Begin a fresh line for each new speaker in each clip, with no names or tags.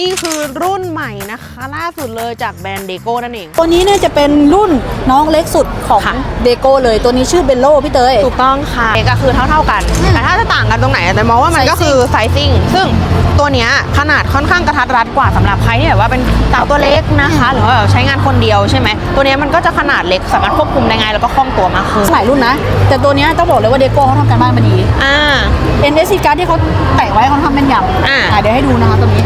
นี่คือรุ่นใหม่นะคะ ล่าสุดเลยจากแบรนด์เดโก้นั่นเอง
ตัวนี้เนี่ยจะเป็นรุ่นน้องเล็กสุดของ
ค่ะ
เดโก้เลยตัวนี้ชื่อเบลโลพี่เตย
ถูกต้องค่ะก็คือเท่าๆกัน
อืม
แต่ถ้าจะต่างกันตรงไหนแต่มองว่ามันก็คือไซซิ่งซึ่งตัวเนี้ยขนาดค่อนข้างกระทัดรัดกว่าสำหรับใครที่แบบว่าเป็นสาวตัวเล็กนะคะ หรือว่าแบบใช้งานคนเดียวใช่ไหมตัวเนี้ยมันก็จะขนาดเล็กสามารถควบคุมได้ง่ายแล้วก็คล่องตัวมากขึ้น
หลายรุ่นนะ แต่ตัวเนี้ยต้องบอกเลยว่าเดโก้เขาทำการบ้านมาดี
อ่า
NSC card ที่เขาแตะไว้เขาทำเป็นยำ
อ่า
อะเดี๋ยวให้ดูนะคะตัวนี้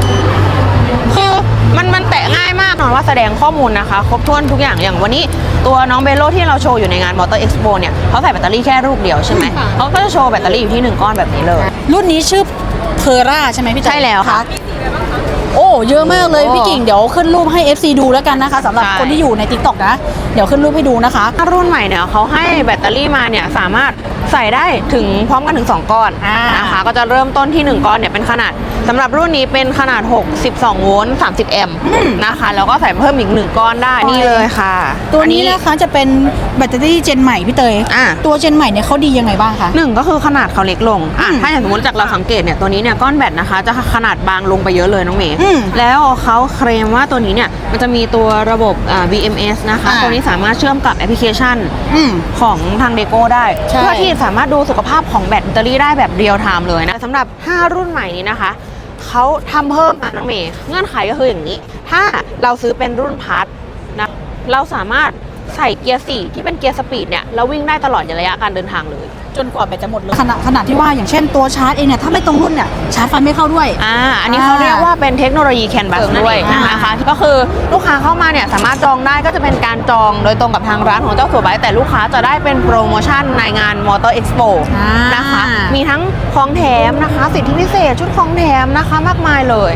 สดงข้อมูลนะคะ ครบถ้วนทุกอย่างอย่างวันนี้ ตัวน้องเบลโลที่เราโชว์อยู่ในงานมอเตอร์เอ็กซ์โปเนี่ยเขาใส่แบตเตอรี่แค่ลูกเดียวใช่ไหม
ค่ะ
เขาก็จะโชว์แบตเตอรี่อยู่ที่หนึ่งก้อนแบบนี้เลย
รุ่นนี้ชื่อเพอร่าใช่ไหมพี่เตย
ใช่แล้วค่ะ
โอ้ เยอะมากเลย
โอ้
พี่กิ่งเดี๋ยวขึ้นรูปให้ FC ดูแล้วกันนะคะสำหรับ
ใช่
คนที่อยู่ใน t ิ k t o k นะ เดี๋ยวขึ้นรูปให้ดูนะคะ
ถ้ารุ่นใหม่เนี่ยเขาให้แบตเตอรี่มาเนี่ยสามารถใส่ได้ถึงพร้อมกันถึง 2 ก้อน
อ่าน
นะคะก็จะเริ่มต้นที่ 1 ก้อนเนี่ยเป็นขนาดสำหรับรุ่นนี้เป็นขนาด 62 โวลต์ 30 แอมป์นะคะ แล้วก็ใส่เพิ่มอีก 1 ก้อนได้นี่เลยค่ะ
ตัวนี้
อั
นะคะจะเป็นแบตเตอรี่เจนใหม่พี่เตย
อะ
ตัวเจนใหม่เนี่ยเขาดียังไงบ้างคะ
หนึ่งก็คือขนาดเขาเล็กลงอะ
อืม
ถ้าอย่างสมมติจากเราสังเกตเนี่ยตัวนี้เนี่ยก้อนแบตนะคะ จะขนาดบางลงไปเยอะเลยน้องเมย์
อืม
แล้วเขาเคลมว่าตัวนี้เนี่ยมันจะมีตัวระบบอ่า BMS นะคะ
อ่า
ตัวนี้สามารถเชื่อมกับแอปพลิเคชัน
อืม
ของทางเดโก้ได้
ใช่
เพื่อที่สามารถดูสุขภาพของแบตเตอรี่ได้แบบเรียลไทม์เลยนะสำหรับ 5 รุ่นใหม่นี้นะคะ เขาทำเพิ่มมาน้องเมย์เงื่อนไขก็คืออย่างนี้ ถ้าเราซื้อเป็นรุ่นพาร์ทนะ เราสามารถ ใส่เกียร์4ที่เป็นเกียร์สปีดเนี่ยเราวิ่งได้ตลอดระยะการเดินทางเลย
จนกว่าแบตจะหมดเลยขนาดขนาดที่ว่าอย่างเช่นตัวชาร์จเองเนี่ยถ้าไม่ตรงรุ่นเนี่ยชาร์จไฟไม่เข้าด้วย
อ่า อันนี้เขาเรียกว่าเป็นเทคโนโลยีแคนบัส
เสริม
ด้วย
อ่าน
นะคะก็คือลูกค้าเข้ามาเนี่ยสามารถจองได้ก็จะเป็นการจองโดยตรงกับทางร้านของเจ้าสัวไบค์แต่ลูกค้าจะได้เป็นโปรโมชั่นในงานมอเตอร์เอ็กซ์โป
อ่าน
นะคะมีทั้งของแถมนะคะ สิทธิพิเศษชุดของแถมนะคะมากมายเลย